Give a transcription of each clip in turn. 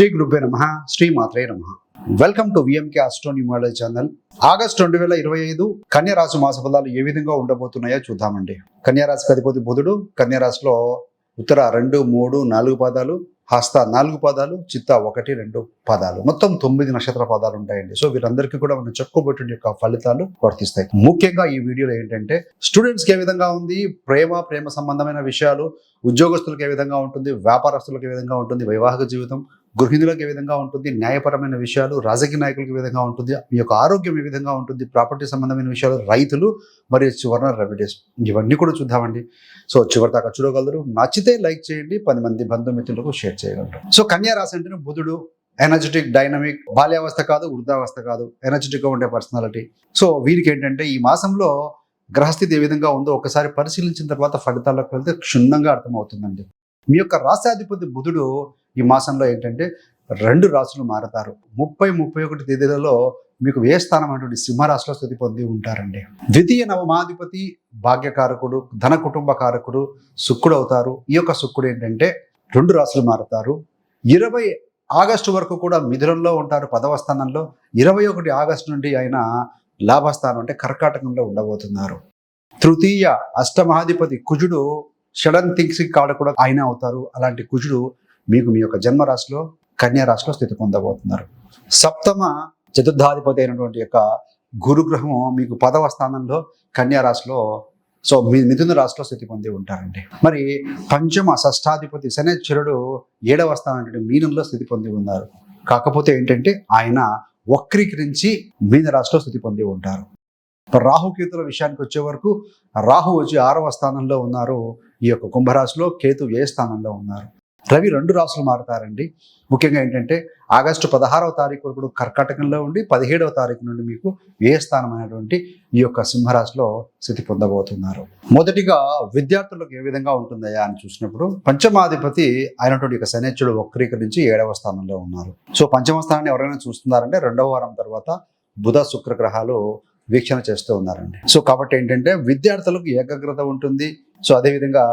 శ్రీ గురుభ్య నమ శ్రీ మాత్రే నమ. Welcome to VMK astro channel August రెండు వేల ఇరవై ఐదు కన్యారాశి మాస ఫలాలు ఏ విధంగా ఉండబోతున్నాయో చూద్దామండి. కన్యారాశికి అధిపతి బుధుడు కన్యారాశిలో ఉత్తర రెండు మూడు నాలుగు పాదాలు హస్త నాలుగు పాదాలు చిత్త ఒకటి రెండు పాదాలు. మొత్తం తొమ్మిది నక్షత్ర పాదాలు ఉంటాయండి. సో వీరందరికీ కూడా మనం చెప్పుకోబట్టిన యొక్క ఫలితాలు వర్తిస్తాయి. ముఖ్యంగా ఈ వీడియోలో ఏంటంటే స్టూడెంట్స్కి ఏ విధంగా ఉంది ప్రేమ ప్రేమ సంబంధమైన విషయాలు ఉద్యోగస్తులకు ఏ విధంగా ఉంటుంది వ్యాపారస్తులకు ఏ విధంగా ఉంటుంది వైవాహిక జీవితం గృహిణులకు ఏ విధంగా ఉంటుంది న్యాయపరమైన విషయాలు రాజకీయ నాయకులకు ఏ విధంగా ఉంటుంది మీ యొక్క ఆరోగ్యం ఏ విధంగా ఉంటుంది ప్రాపర్టీ సంబంధమైన విషయాలు రైతులు మరియు చివరన రెమెడీస్ ఇవన్నీ కూడా చూద్దామండి. సో చివరి దాకా చూడగలరు. నచ్చితే లైక్ చేయండి పది మంది బంధుమిత్రులకు షేర్ చేయగలరు. సో కన్యా రాశి అంటేనే బుధుడు ఎనర్జెటిక్ డైనమిక్ బాల్యావస్థ కాదు వృద్ధావస్థ కాదు ఎనర్జెటిక్గా ఉండే పర్సనాలిటీ. సో వీరికి ఏంటంటే ఈ మాసంలో గ్రహస్థితి ఏ విధంగా ఉందో ఒకసారి పరిశీలించిన తర్వాత ఫలితాలకు వెళ్తే క్షుణ్ణంగా అర్థమవుతుందండి. మీ యొక్క రాశాధిపతి బుధుడు ఈ మాసంలో ఏంటంటే రెండు రాసులు మారతారు. ముప్పై ముప్పై ఒకటి తేదీలలో మీకు ఏ స్థానం అటువంటి సింహరాశిలో స్థితి పొంది ఉంటారండి? ద్వితీయ నవమాధిపతి భాగ్యకారకుడు ధన కుటుంబ కారకుడు శుక్రుడు అవుతారు. ఈ యొక్క శుక్రుడు ఏంటంటే రెండు రాసులు మారుతారు. ఇరవై ఆగస్టు వరకు కూడా మిథునంలో ఉంటారు పదవ స్థానంలో. ఇరవై ఒకటి ఆగస్టు నుండి ఆయన లాభస్థానం అంటే కర్కాటకంలో ఉండబోతున్నారు. తృతీయ అష్టమహాధిపతి కుజుడు షడన్ థింగ్స్ కాడ కూడా ఆయన అవుతారు. అలాంటి కుజుడు మీకు మీ యొక్క జన్మరాశిలో కన్యా రాశిలో స్థితి పొందబోతున్నారు. సప్తమ చతుర్థాధిపతి అయినటువంటి యొక్క గురుగ్రహము మీకు పదవ స్థానంలో కన్యా రాశిలో సో మీ మిథున రాశిలో స్థితి పొంది ఉంటారండి. మరి పంచమ షష్టాధిపతి శనేశ్వరుడు ఏడవ స్థానం మీనంలో స్థితి పొంది ఉన్నారు. కాకపోతే ఏంటంటే ఆయన వక్రీకరించి మీన రాశిలో స్థితి పొంది ఉంటారు. రాహుకేతుల విషయానికి వచ్చే వరకు రాహు వచ్చి ఆరవ స్థానంలో ఉన్నారు. ఈ యొక్క కుంభరాశిలో కేతు ఏ స్థానంలో ఉన్నారు. రవి రెండు రాసులు మారుతారండి. ముఖ్యంగా ఏంటంటే ఆగస్టు పదహారవ తారీఖు వరకు కర్కాటకంలో ఉండి పదిహేడవ తారీఖు నుండి మీకు ఏ స్థానమైనటువంటి ఈ యొక్క సింహరాశిలో స్థితి పొందబోతున్నారు. మొదటిగా విద్యార్థులకు ఏ విధంగా ఉంటుందయా అని చూసినప్పుడు పంచమాధిపతి అయినటువంటి యొక్క శనేచ్చుడు వక్రీకరించి ఏడవ స్థానంలో ఉన్నారు. సో పంచమ స్థానాన్ని ఎవరైనా చూస్తున్నారంటే రెండవ వారం తర్వాత బుధ శుక్ర గ్రహాలు వీక్షణ చేస్తూ ఉన్నారండి. సో కాబట్టి ఏంటంటే విద్యార్థులకు ఏకాగ్రత ఉంటుంది. సో అదేవిధంగా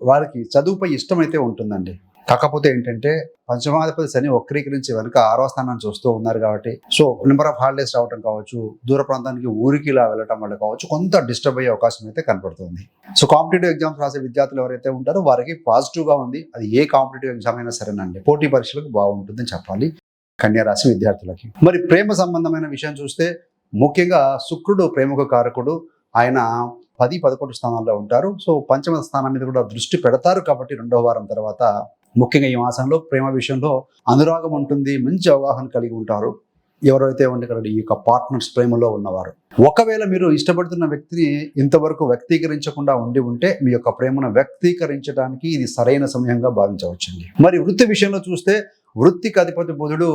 వారికి చదువుపై ఇష్టం అయితే ఉంటుందండి. కాకపోతే ఏంటంటే పంచమాధిపతి శని వక్రీకరించి వెనుక ఆరో స్థానాన్ని చూస్తూ ఉన్నారు కాబట్టి సో నెంబర్ ఆఫ్ హాలిడేస్ రావటం కావచ్చు దూర ప్రాంతానికి ఊరికి ఇలా వెళ్ళటం వల్ల కావచ్చు కొంత డిస్టర్బ్ అయ్యే అవకాశం అయితే కనపడుతుంది. సో కాంపిటేటివ్ ఎగ్జామ్స్ రాసే విద్యార్థులు ఎవరైతే ఉంటారో వారికి పాజిటివ్గా ఉంది. అది ఏ కాంపిటేటివ్ ఎగ్జామ్ అయినా సరేనండి. పోటీ పరీక్షలకు బాగుంటుందని చెప్పాలి కన్యారాశి విద్యార్థులకి. మరి ప్రేమ సంబంధమైన విషయం చూస్తే ముఖ్యంగా శుక్రుడు ప్రేమకు కారకుడు. ఆయన పది పదకొండు స్థానాల్లో ఉంటారు. సో పంచమ స్థానం మీద కూడా దృష్టి పెడతారు. కాబట్టి రెండవ వారం తర్వాత ముఖ్యంగా ఈ మాసంలో ప్రేమ విషయంలో అనురాగం ఉంటుంది. మంచి అవగాహన కలిగి ఉంటారు. ఎవరైతే ఉండగలరు ఈ యొక్క పార్ట్నర్స్ ప్రేమలో ఉన్నవారు. ఒకవేళ మీరు ఇష్టపడుతున్న వ్యక్తిని ఇంతవరకు వ్యక్తీకరించకుండా ఉండి ఉంటే మీ యొక్క ప్రేమను వ్యక్తీకరించడానికి ఇది సరైన సమయంగా భావించవచ్చండి. మరి వృత్తి విషయంలో చూస్తే వృత్తికి అధిపతి బుధుడు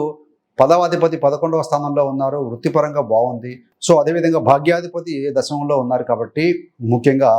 పదవాధిపతి పదకొండవ స్థానంలో ఉన్నారు వృత్తిపరంగా బాగుంది. సో అదేవిధంగా భాగ్యాధిపతి దశమంలో ఉన్నారు కాబట్టి ముఖ్యంగా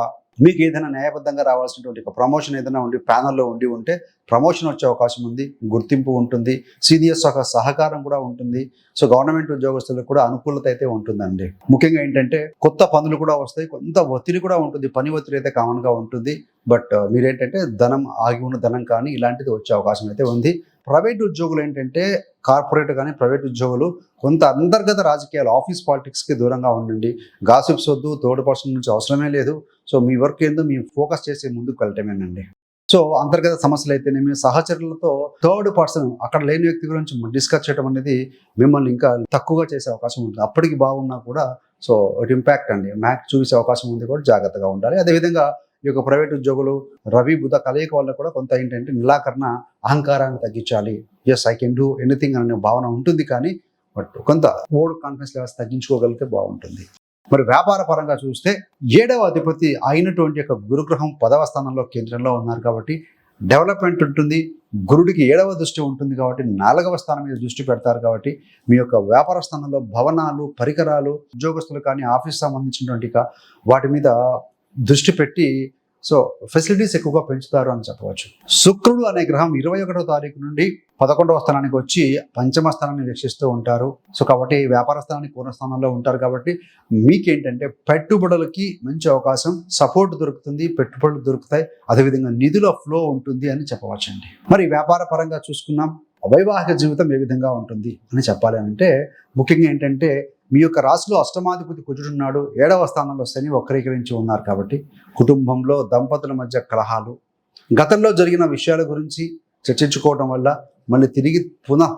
మీకు ఏదైనా న్యాయబద్ధంగా రావాల్సినటువంటి ఒక ప్రమోషన్ ఏదైనా ఉండి ప్యానల్లో ఉండి ఉంటే ప్రమోషన్ వచ్చే అవకాశం ఉంది గుర్తింపు ఉంటుంది సీనియర్స్ యొక్క సహకారం కూడా ఉంటుంది. సో గవర్నమెంట్ ఉద్యోగస్తులకు కూడా అనుకూలత అయితే ఉంటుందండి. ముఖ్యంగా ఏంటంటే కొత్త పనులు కూడా వస్తాయి కొంత ఒత్తిడి కూడా ఉంటుంది పని ఒత్తిడి అయితే కామన్గా ఉంటుంది. బట్ మీరేంటంటే ధనం ఆగి ఉన్న ధనం కానీ ఇలాంటిది వచ్చే అవకాశం అయితే ఉంది. ప్రైవేట్ ఉద్యోగులు ఏంటంటే కార్పొరేట్ కానీ ప్రైవేట్ ఉద్యోగులు కొంత అంతర్గత రాజకీయాలు ఆఫీస్ పాలిటిక్స్కి దూరంగా ఉండండి. గాసిప్స్ వద్దు థర్డ్ పర్సన్ నుంచి అవసరమే లేదు. సో మీ వర్క్ ఏందో మేము ఫోకస్ చేసి ముందుకు వెళ్ళటమేనండి. సో అంతర్గత సమస్యలు అయితేనేమి సహచరులతో థర్డ్ పర్సన్ అక్కడ లేని వ్యక్తి గురించి డిస్కస్ చేయడం అనేది మిమ్మల్ని ఇంకా తక్కువగా చేసే అవకాశం ఉంటుంది. అప్పటికి బాగున్నా కూడా సో ఇట్ ఇంపాక్ట్ అండి. మ్యాక్ చూసే అవకాశం ఉంది కూడా జాగ్రత్తగా ఉండాలి. అదేవిధంగా ఈ యొక్క ప్రైవేట్ ఉద్యోగులు రవి బుధ కలయిక వల్ల కూడా కొంత ఏంటంటే నిరాకరణ అహంకారాన్ని తగ్గించాలి. Yes I can do anything అనే భావన ఉంటుంది కానీ బట్ కొంత ఓల్డ్ కాన్ఫిడెన్స్ లెవెల్స్ తగ్గించుకోగలిగితే బాగుంటుంది. మరి వ్యాపార పరంగా చూస్తే ఏడవ అధిపతి అయినటువంటి యొక్క గురుగ్రహం పదవ స్థానంలో కేంద్రంలో ఉన్నారు కాబట్టి డెవలప్మెంట్ ఉంటుంది గురుడికి ఏడవ దృష్టి ఉంటుంది కాబట్టి నాలుగవ స్థానం మీద దృష్టి పెడతారు కాబట్టి మీ యొక్క వ్యాపార స్థానంలో భవనాలు పరికరాలు ఉద్యోగస్తులు కానీ ఆఫీస్ సంబంధించినటువంటి వాటి మీద దృష్టి పెట్టి సో ఫెసిలిటీస్ ఎక్కువగా పెంచుతారు అని చెప్పవచ్చు. శుక్రుడు అనే గ్రహం ఇరవై ఒకటో తారీఖు నుండి పదకొండవ స్థానానికి వచ్చి పంచమ స్థానాన్ని వీక్షిస్తూ ఉంటారు. సో కాబట్టి వ్యాపార స్థానానికి పూర్ణ స్థానంలో ఉంటారు కాబట్టి మీకేంటంటే పెట్టుబడులకి మంచి అవకాశం సపోర్ట్ దొరుకుతుంది పెట్టుబడులు దొరుకుతాయి అదేవిధంగా నిధుల ఫ్లో ఉంటుంది అని చెప్పవచ్చండి. మరి వ్యాపార పరంగా చూసుకున్నాం వైవాహిక జీవితం ఏ విధంగా ఉంటుంది అని చెప్పాలి అంటే ముఖ్యంగా ఏంటంటే మీ యొక్క రాశిలో అష్టమాధిపతి కుజుడున్నాడు ఏడవ స్థానంలో శని వక్రీకరించి ఉన్నారు కాబట్టి కుటుంబంలో దంపతుల మధ్య కలహాలు గతంలో జరిగిన విషయాల గురించి చర్చించుకోవడం వల్ల మళ్ళీ తిరిగి పునః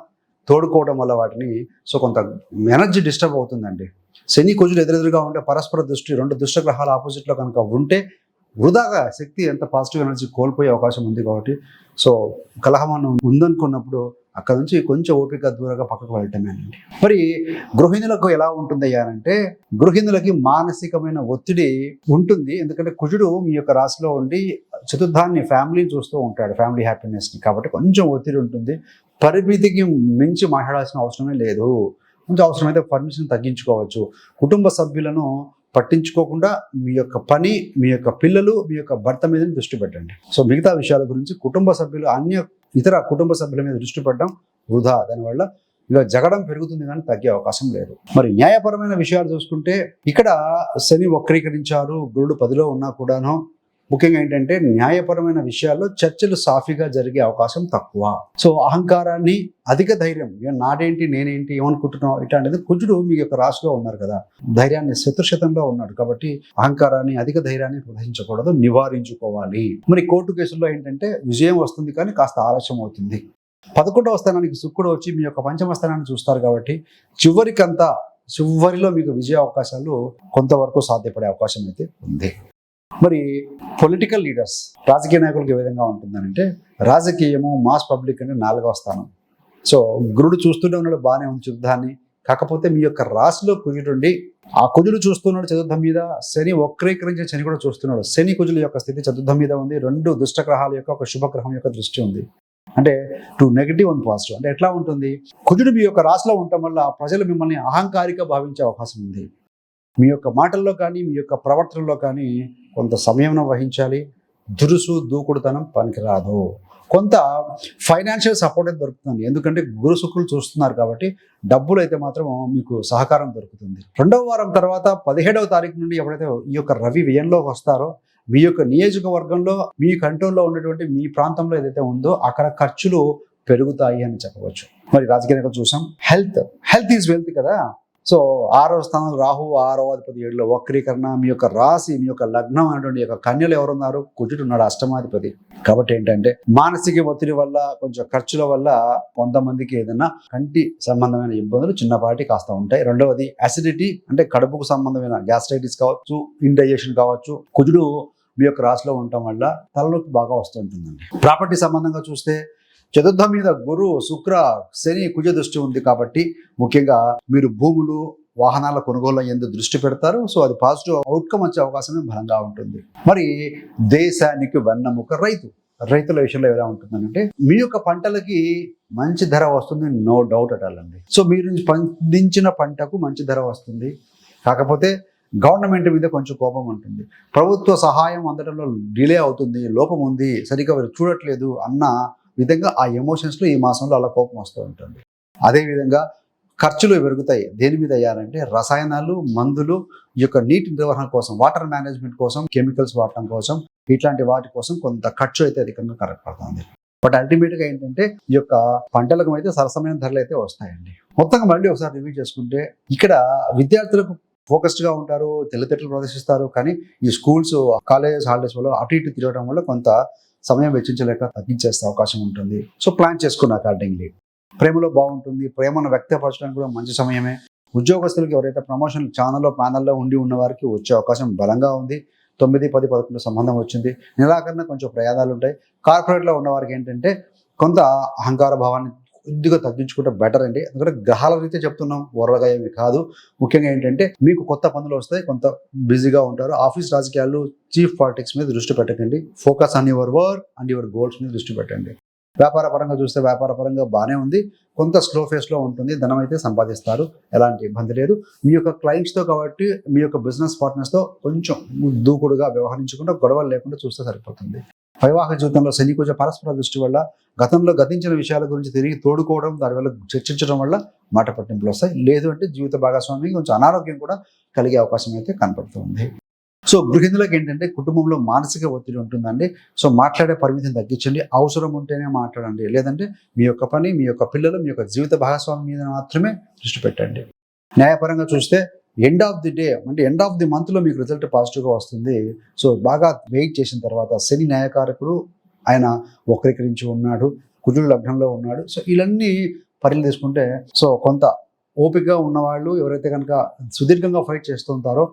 తోడుకోవడం వల్ల వాటిని సో కొంత ఎనర్జీ డిస్టర్బ్ అవుతుందండి. శని కుజుడు ఎదురెదురుగా ఉంటే పరస్పర దృష్టి రెండు దుష్ట గ్రహాల ఆపోజిట్లో కనుక ఉంటే వృధాగా శక్తి ఎంత పాజిటివ్ ఎనర్జీ కోల్పోయే అవకాశం ఉంది కాబట్టి సో కలహం ఉందనుకున్నప్పుడు అక్కడ నుంచి కొంచెం ఓపిక దూరంగా పక్కకు వెళ్ళటమేనండి మరి గృహిణులకు ఎలా ఉంటుంది అంటే గృహిణులకి మానసికమైన ఒత్తిడి ఉంటుంది. ఎందుకంటే కుజుడు మీ యొక్క రాశిలో ఉండి చతుర్థాన్ని ఫ్యామిలీని చూస్తూ ఉంటాడు ఫ్యామిలీ హ్యాపీనెస్ని కాబట్టి కొంచెం ఒత్తిడి ఉంటుంది. పరిమితికి మించి మాట్లాడాల్సిన అవసరమే లేదు. కొంచెం అవసరమైతే పర్మిషన్ తగ్గించుకోవచ్చు. కుటుంబ సభ్యులను పట్టించుకోకుండా మీ యొక్క పని మీ యొక్క పిల్లలు మీ యొక్క భర్త మీద దృష్టి పెట్టండి. సో మిగతా విషయాల గురించి కుటుంబ సభ్యులు అన్య ఇతర కుటుంబ సభ్యుల మీద దృష్టి పెట్టడం వృధా. దానివల్ల ఇలా జగడం పెరుగుతుంది కానీ తగ్గే అవకాశం లేదు. మరి న్యాయపరమైన విషయాలు చూసుకుంటే ఇక్కడ శని వక్రీకరించారు గురుడు పదిలో ఉన్నా కూడాను. ముఖ్యంగా ఏంటంటే న్యాయపరమైన విషయాల్లో చర్చలు సాఫీగా జరిగే అవకాశం తక్కువ. సో అహంకారాన్ని అధిక ధైర్యం నాడేంటి నేనేంటి ఏమనుకుంటున్నావు ఇట్లాంటిది కుజుడు మీ యొక్క రాశిలో ఉన్నారు కదా. ధైర్యాన్ని శత్రుశతంలో ఉన్నాడు కాబట్టి అహంకారాన్ని అధిక ధైర్యాన్ని ప్రదర్శించకూడదు నివారించుకోవాలి. మరి కోర్టు కేసుల్లో ఏంటంటే విజయం వస్తుంది కానీ కాస్త ఆలస్యం అవుతుంది. పదకొండవ స్థానానికి శుక్రుడు వచ్చి మీ యొక్క పంచమ స్థానాన్ని చూస్తారు కాబట్టి చివరికంతా చివరిలో మీకు విజయ అవకాశాలు కొంతవరకు సాధ్యపడే అవకాశం అయితే ఉంది. మరి పొలిటికల్ లీడర్స్ రాజకీయ నాయకులకు ఏ విధంగా ఉంటుందంటే రాజకీయము మాస్ పబ్లిక్ అంటే నాలుగవ స్థానం. సో గురుడు చూస్తూనే ఉన్నాడు బాగానే ఉంది చూద్దాన్ని కాకపోతే మీ యొక్క రాశిలో కుజుడుండి ఆ కుజుడు చూస్తున్నాడు చతుర్థం మీద శని వక్రీకరించే శని కూడా చూస్తున్నాడు. శని కుజుల యొక్క స్థితి చతుర్థం మీద ఉంది. రెండు దుష్టగ్రహాల యొక్క ఒక శుభగ్రహం యొక్క దృష్టి ఉంది. అంటే టూ నెగిటివ్ అండ్ పాజిటివ్ అంటే ఎట్లా ఉంటుంది? కుజుడు మీ యొక్క రాశిలో ఉండటం వల్ల ప్రజలు మిమ్మల్ని అహంకారిగా భావించే అవకాశం ఉంది. మీ యొక్క మాటల్లో కానీ మీ యొక్క ప్రవర్తనలో కానీ కొంత సమయం వహించాలి. దురుసు దూకుడుతనం పనికిరాదు. కొంత ఫైనాన్షియల్ సపోర్ట్ అయితే దొరుకుతుంది. ఎందుకంటే గురు శుక్రులు చూస్తున్నారు కాబట్టి డబ్బులు అయితే మాత్రం మీకు సహకారం దొరుకుతుంది. రెండవ వారం తర్వాత పదిహేడవ తారీఖు నుండి ఎప్పుడైతే ఈ యొక్క రవి వ్యయంలోకి వస్తారో మీ యొక్క నియోజకవర్గంలో మీ కంట్రోల్లో ఉన్నటువంటి మీ ప్రాంతంలో ఏదైతే ఉందో అక్కడ ఖర్చులు పెరుగుతాయి అని చెప్పవచ్చు. మరి రాజకీయ చూసాం. హెల్త్ హెల్త్ ఈజ్ వెల్త్ కదా? సో ఆరో స్థానంలో రాహు ఆరో అధిపతి ఏడులో వక్రీకరణ మీ యొక్క రాశి మీ యొక్క లగ్నం అనేటువంటి యొక్క కన్యలు ఎవరున్నారు? కుజుడు ఉన్నాడు అష్టమాధిపతి. కాబట్టి ఏంటంటే మానసిక ఒత్తిడి వల్ల కొంచెం ఖర్చుల వల్ల కొంతమందికి ఏదైనా కంటి సంబంధమైన ఇబ్బందులు చిన్నపాటి కాస్త ఉంటాయి. రెండవది అసిడిటీ అంటే కడుపుకు సంబంధమైన గ్యాస్ట్రైటిస్ కావచ్చు ఇండైజేషన్ కావచ్చు. కుజుడు మీ యొక్క రాశిలో ఉండటం వల్ల తలలోకి బాగా వస్తుంటుందండి. ప్రాపర్టీ సంబంధంగా చూస్తే చతుర్థం మీద గురు శుక్ర శని కుజ దృష్టి ఉంది కాబట్టి ముఖ్యంగా మీరు భూములు వాహనాల కొనుగోలు ఎందు దృష్టి పెడతారు. సో అది పాజిటివ్ అవుట్కమ్ వచ్చే అవకాశమే బలంగా ఉంటుంది. మరి దేశానికి వెన్నముక రైతు. రైతుల విషయంలో ఎలా ఉంటుందంటే మీ యొక్క పంటలకి మంచి ధర వస్తుంది నో డౌట్ అటాలండి సో మీరు పండించిన పంటకు మంచి ధర వస్తుంది. కాకపోతే గవర్నమెంట్ మీద కొంచెం కోపం ఉంటుంది. ప్రభుత్వ సహాయం అందడంలో డిలే అవుతుంది లోపం ఉంది సరిగ్గా చూడట్లేదు అన్న విధంగా ఆ ఎమోషన్స్లో ఈ మాసంలో అలా కోపం వస్తూ ఉంటుంది. అదేవిధంగా ఖర్చులు పెరుగుతాయి. దేని మీద అయ్యారంటే రసాయనాలు మందులు ఈ యొక్క నీటి నిర్వహణ కోసం వాటర్ మేనేజ్మెంట్ కోసం కెమికల్స్ వాడటం కోసం ఇట్లాంటి వాటి కోసం కొంత ఖర్చు అయితే అధికంగా కరెక్ట్ బట్ అల్టిమేట్గా ఏంటంటే ఈ యొక్క పంటలకు అయితే సరసమైన ధరలు అయితే వస్తాయండి. మొత్తంగా మళ్ళీ ఒకసారి రివ్యూ చేసుకుంటే ఇక్కడ విద్యార్థులకు ఫోకస్డ్గా ఉంటారు తెలివితేటలు ప్రదర్శిస్తారు. కానీ ఈ స్కూల్స్ కాలేజెస్ హాలిడేస్ వల్ల అటు ఇటు తిరగడం వల్ల కొంత సమయం వెచ్చించలేక తగ్గించేస్తే అవకాశం ఉంటుంది. సో ప్లాన్ చేసుకున్న అకార్డింగ్లీ ప్రేమలో బాగుంటుంది. ప్రేమను వ్యక్తపరచడానికి కూడా మంచి సమయమే. ఉద్యోగస్తులకి ఎవరైతే ప్రమోషన్ ఛానల్లో ప్యానల్లో ఉండి ఉన్న వారికి వచ్చే అవకాశం బలంగా ఉంది. తొమ్మిది పది పదకొండు సంబంధం వచ్చింది. నిరాకరణ కొంచెం ప్రయాదాలు ఉంటాయి. కార్పొరేట్లో ఉన్నవారికి ఏంటంటే కొంత అహంకార భావాన్ని కొద్దిగా తగ్గించుకుంటే బెటర్ అండి. ఎందుకంటే గ్రహాల రీతే చెప్తున్నాం ఓరగా ఏమి కాదు. ముఖ్యంగా ఏంటంటే మీకు కొత్త పనులు వస్తాయి కొంత బిజీగా ఉంటారు. ఆఫీస్ రాజకీయాలు చీఫ్ పాలిటిక్స్ మీద దృష్టి పెట్టకండి. Focus on your work and your goals మీద దృష్టి పెట్టండి. వ్యాపార పరంగా చూస్తే వ్యాపార పరంగా బాగానే ఉంది. కొంత స్లో ఫేస్లో ఉంటుంది. ధనం అయితే సంపాదిస్తారు. ఎలాంటి ఇబ్బంది లేదు. మీ యొక్క క్లయింట్స్తో కాబట్టి మీ యొక్క బిజినెస్ పార్ట్నర్స్తో కొంచెం దూకుడుగా వ్యవహరించకుండా గొడవలు లేకుండా చూస్తే సరిపోతుంది. వైవాహిక జీవితంలో శని కొంచెం పరస్పర దృష్టి వల్ల గతంలో గతించిన విషయాల గురించి తిరిగి తోడుకోవడం దాని వల్ల చర్చించడం వల్ల మాట పట్టింపులు వస్తాయి. లేదు అంటే జీవిత భాగస్వామి కొంచెం అనారోగ్యం కూడా కలిగే అవకాశం అయితే కనపడుతుంది సో గృహిణులకు ఏంటంటే కుటుంబంలో మానసిక ఒత్తిడి ఉంటుందండి. సో మాట్లాడే పరిమితిని తగ్గించండి. అవసరం ఉంటేనే మాట్లాడండి. లేదంటే మీ యొక్క పని మీ యొక్క పిల్లలు మీ యొక్క జీవిత భాగస్వామి మీద మాత్రమే దృష్టి పెట్టండి. న్యాయపరంగా చూస్తే ఎండ్ ఆఫ్ ది డే అంటే ఎండ్ ఆఫ్ ది మంత్లో మీకు రిజల్ట్ పాజిటివ్గా వస్తుంది. సో బాగా వెయిట్ చేసిన తర్వాత శని న్యాయకారకుడు ఆయన వక్రీకరించి ఉన్నాడు కుజుడు లగ్నంలో ఉన్నాడు. సో ఇవన్నీ పరిలు తీసుకుంటే సో కొంత ఓపికగా ఉన్నవాళ్ళు ఎవరైతే కనుక సుదీర్ఘంగా ఫైట్ చేస్తూ ఉంటారో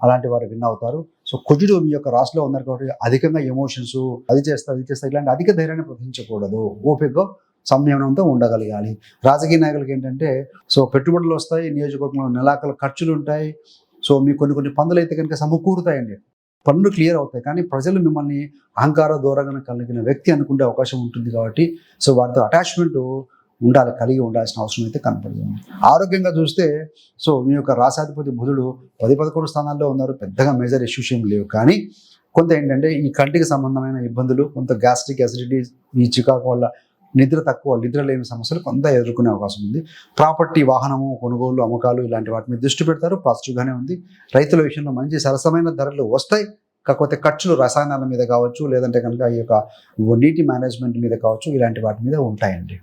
అలాంటి వారు విన్ అవుతారు. సో కుజుడు మీ యొక్క రాశిలో ఉన్నారు కాబట్టి అధికంగా ఎమోషన్స్ అది చేస్తా అది చేస్తా ఇలాంటి అధిక ధైర్యాన్ని ప్రదర్శించకూడదు ఓపికగా సంయమనంతో ఉండగలగాలి. రాజకీయ నాయకులకి ఏంటంటే సో పెట్టుబడులు వస్తాయి నియోజకవర్గంలో నెలాకల ఖర్చులు ఉంటాయి సో మీకు కొన్ని కొన్ని పనులు అయితే కనుక సమకూరుతాయండి. పనులు క్లియర్ అవుతాయి కానీ ప్రజలు మిమ్మల్ని అహంకార దూరంగా కలిగిన వ్యక్తి అనుకునే అవకాశం ఉంటుంది కాబట్టి సో వారితో అటాచ్మెంట్ ఉండాలి కలిగి ఉండాల్సిన అవసరం అయితే కనపడుతుంది. ఆరోగ్యంగా చూస్తే సో మీ యొక్క రాసాధిపతి బుధుడు పది పదకొండు స్థానాల్లో ఉన్నారు పెద్దగా మేజర్ ఇష్యూస్ ఏం లేవు. కానీ కొంత ఏంటంటే ఈ కంటికి సంబంధమైన ఇబ్బందులు కొంత గ్యాస్ట్రిక్ అసిడిటీ ఈ చికాకు వల్ల నిద్ర తక్కువ నిద్ర లేని సమస్యలు కొంత ఎదుర్కొనే అవకాశం ఉంది. ప్రాపర్టీ వాహనము కొనుగోలు అమ్మకాలు ఇలాంటి వాటి మీద దృష్టి పెడతారు. పాజిటివ్గానే ఉంది. రైతుల విషయంలో మంచి సరసమైన ధరలు వస్తాయి. కాకపోతే ఖర్చులు రసాయనాల మీద కావచ్చు లేదంటే కనుక ఈ యొక్క నీటి మేనేజ్మెంట్ మీద కావచ్చు ఇలాంటి వాటి మీద ఉంటాయండి.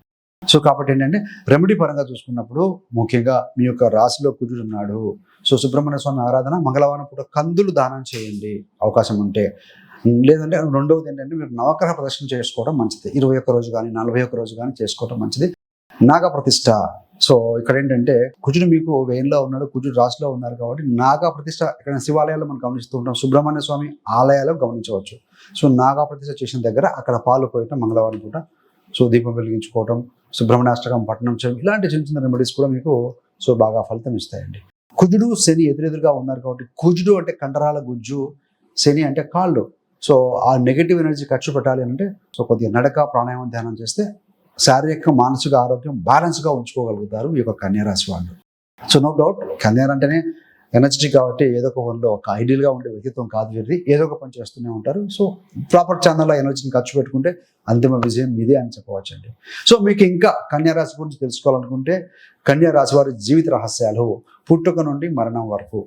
సో కాబట్టి ఏంటంటే రెమెడీ పరంగా చూసుకున్నప్పుడు ముఖ్యంగా మీ యొక్క రాశిలో కుజుడున్నాడు సో సుబ్రహ్మణ్య స్వామి ఆరాధన మంగళవారం పూట కందులు దానం చేయండి. అవకాశం ఉంటే లేదంటే రెండవది ఏంటంటే మీరు నవగ్రహ ప్రదర్శన చేసుకోవడం మంచిది. ఇరవై ఒక్క రోజు కానీ నలభై ఒక్క రోజు కానీ చేసుకోవడం మంచిది. నాగ ప్రతిష్ట. సో ఇక్కడ ఏంటంటే కుజుడు మీకు వేయంలో ఉన్నాడు కుజుడు రాశిలో ఉన్నారు కాబట్టి నాగా ప్రతిష్ట ఇక్కడ శివాలయాల్లో మనం గమనిస్తూ ఉంటాం. సుబ్రహ్మణ్య స్వామి ఆలయాలు గమనించవచ్చు. సో నాగా ప్రతిష్ట చేసిన దగ్గర అక్కడ పాలు పోయటం మంగళవారం పూట సో దీపం వెలిగించుకోవటం సుబ్రహ్మణ్యాష్టకం పట్టణం చేయడం ఇలాంటి చిన్న చిన్న రెమెడీస్ కూడా మీకు సో బాగా ఫలితం ఇస్తాయండి. కుజుడు శని ఎదురెదురుగా ఉన్నారు కాబట్టి కుజుడు అంటే కండరాల గుజ్జు శని అంటే కాళ్ళు. సో ఆ నెగిటివ్ ఎనర్జీ ఖర్చు పెట్టాలి అంటే సో కొద్దిగా నడక ప్రాణాయామం ధ్యానం చేస్తే శారీరక మానసిక ఆరోగ్యం బ్యాలెన్స్గా ఉంచుకోగలుగుతారు ఈ యొక్క కన్యారాశి వాళ్ళు. సో నో డౌట్ కన్యార అంటేనే ఎనర్జెటిక్ కాబట్టి ఏదో ఒక వన్లో ఒక ఐడియల్గా ఉండే వ్యక్తిత్వం కాదు వీరిది. ఏదో ఒక పని చేస్తూనే ఉంటారు. సో ప్రాపర్ ఛానల్లో ఎనర్జీని ఖర్చు పెట్టుకుంటే అంతిమ విజయం మీదే అని చెప్పవచ్చండి. సో మీకు ఇంకా కన్యారాశి గురించి తెలుసుకోవాలనుకుంటే కన్యారాశి వారి జీవిత రహస్యాలు పుట్టుక నుండి మరణం వరకు.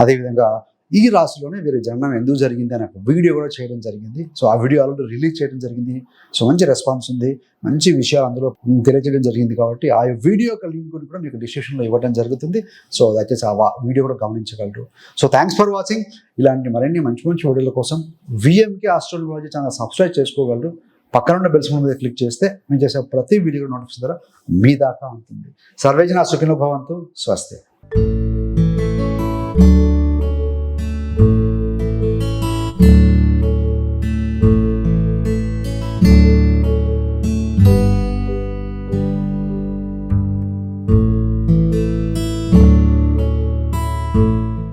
అదేవిధంగా ఈ రాశిలోనే వీరి జననం ఎందుకు జరిగింది అని ఒక వీడియో కూడా చేయడం జరిగింది. సో ఆ వీడియో ఆల్రెడీ రిలీజ్ చేయడం జరిగింది. సో మంచి రెస్పాన్స్ ఉంది. మంచి విషయాలు అందులో తెలియజేయడం జరిగింది కాబట్టి ఆ వీడియో యొక్క లింక్ కూడా మీకు డిస్క్రిప్షన్లో ఇవ్వడం జరుగుతుంది. సో దయచేసి ఆ వీడియో కూడా గమనించగలరు. సో థ్యాంక్స్ ఫర్ వాచింగ్ ఇలాంటి మరిన్ని మంచి మంచి వీడియోల కోసం విఎంకే ఆస్ట్రాలజీ ఛానల్ సబ్స్క్రైబ్ చేసుకోగలరు. పక్కన ఉన్న బెల్స్ మీద క్లిక్ చేస్తే మేము చేసే ప్రతి వీడియో నోటిఫికేషన్ ద్వారా మీ దాకా ఉంటుంది. సర్వేజన సుఖినో భవంతు. స్వస్తి.